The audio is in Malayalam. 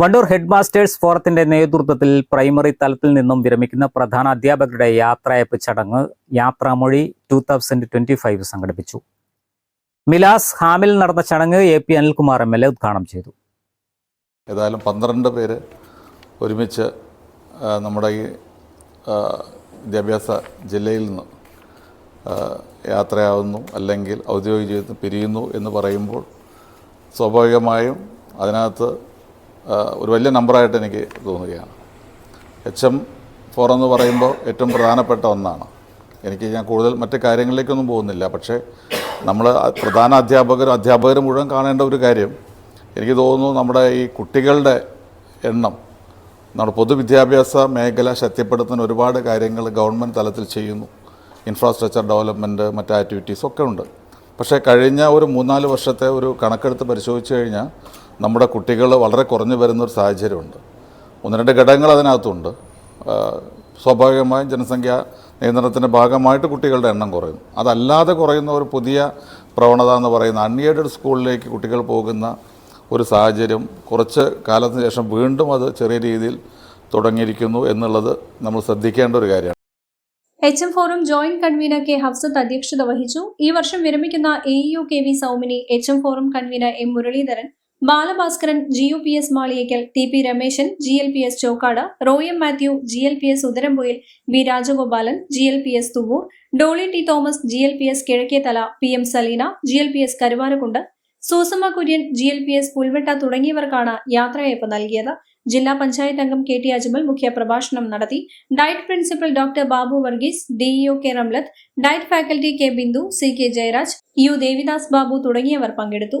Wandoor head masters ഫോറത്തിന്റെ നേതൃത്വത്തിൽ പ്രൈമറി തലത്തിൽ നിന്നും വിരമിക്കുന്ന പ്രധാന അധ്യാപകരുടെ യാത്രയപ്പ് ചടങ്ങ് യാത്രാമൊഴി ടു തൗസൻഡ് ട്വന്റി ഫൈവ് സംഘടിപ്പിച്ചു. മിലാസ് ഹാമിൽ നടന്ന ചടങ്ങ് A P Anilkumar M L A ഉദ്ഘാടനം ചെയ്തു. ഏതായാലും പന്ത്രണ്ട് പേര് ഒരുമിച്ച് നമ്മുടെ ഈ വിദ്യാഭ്യാസ ജില്ലയിൽ നിന്ന് യാത്രയാവുന്നു അല്ലെങ്കിൽ ഔദ്യോഗിക ജീവിതത്തിൽ പിരിയുന്നു എന്ന് പറയുമ്പോൾ സ്വാഭാവികമായും അതിനകത്ത് ഒരു വലിയ നമ്പറായിട്ട് എനിക്ക് തോന്നുകയാണ്. എച്ച് എം ഫോർ എന്ന് പറയുമ്പോൾ ഏറ്റവും പ്രധാനപ്പെട്ട ഒന്നാണ്. എനിക്ക് ഞാൻ കൂടുതൽ മറ്റ് കാര്യങ്ങളിലേക്കൊന്നും പോകുന്നില്ല. പക്ഷേ നമ്മൾ പ്രധാന അധ്യാപകരും അധ്യാപകരും മുഴുവൻ കാണേണ്ട ഒരു കാര്യം എനിക്ക് തോന്നുന്നു നമ്മുടെ ഈ കുട്ടികളുടെ എണ്ണം നമ്മുടെ പൊതുവിദ്യാഭ്യാസ മേഖല ശക്തിപ്പെടുത്തുന്ന ഒരുപാട് കാര്യങ്ങൾ ഗവൺമെന്റ് തലത്തിൽ ചെയ്യുന്നു. ഇൻഫ്രാസ്ട്രക്ചർ ഡെവലപ്മെന്റ് മറ്റ് ആക്ടിവിറ്റീസ് ഒക്കെ ഉണ്ട്. പക്ഷേ കഴിഞ്ഞ ഒരു മൂന്നാൽ വർഷത്തെ ഒരു കണക്കെടുത്ത് പരിശോധിച്ച് കഴിഞ്ഞാൽ നമ്മുടെ കുട്ടികൾ വളരെ കുറഞ്ഞു വരുന്നൊരു സാഹചര്യമുണ്ട്. ഒന്ന് രണ്ട് ഘടകങ്ങൾ അതിനകത്തുണ്ട്. സ്വാഭാവികമായും ജനസംഖ്യ നിയന്ത്രണത്തിന്റെ ഭാഗമായിട്ട് കുട്ടികളുടെ എണ്ണം കുറയും. അതല്ലാതെ കുറയുന്ന ഒരു പുതിയ പ്രവണത എന്ന് പറയുന്ന അൺഎയ്ഡഡ് സ്കൂളിലേക്ക് കുട്ടികൾ പോകുന്ന ഒരു സാഹചര്യം കുറച്ച് കാലത്തിന് ശേഷം വീണ്ടും അത് ചെറിയ രീതിയിൽ തുടങ്ങിയിരിക്കുന്നു എന്നുള്ളത് നമ്മൾ ശ്രദ്ധിക്കേണ്ട ഒരു കാര്യമാണ്. H M forum joint convener K Hafsath അധ്യക്ഷത വഹിച്ചു. ഈ വർഷം വിരമിക്കുന്ന A U K V Saumini H M forum convener M Muraleedharan Balabhaskaran G U P S Maliyekkal T P Rameshan G L P S Chokkad Royam Mathew G L P S Udarampoyil V Rajagopalan G L P S Thuvvur Dolly T Thomas G L P S Kizhakkethala P M Saleena G L P S Karuvarakundu Susamma Kurian G L P S Pulvetta തുടങ്ങിയവർക്കാണ് യാത്രയയപ്പ് നൽകിയത്. ജില്ലാ പഞ്ചായത്ത് അംഗം കെ ടി അജ്മൽ മുഖ്യ പ്രഭാഷണം നടത്തി. DIET principal doctor Babu Varghese DEO K Ramlath DIET faculty K Bindu C K Jayaraj U Devidas Babu തുടങ്ങിയവർ പങ്കെടുത്തു.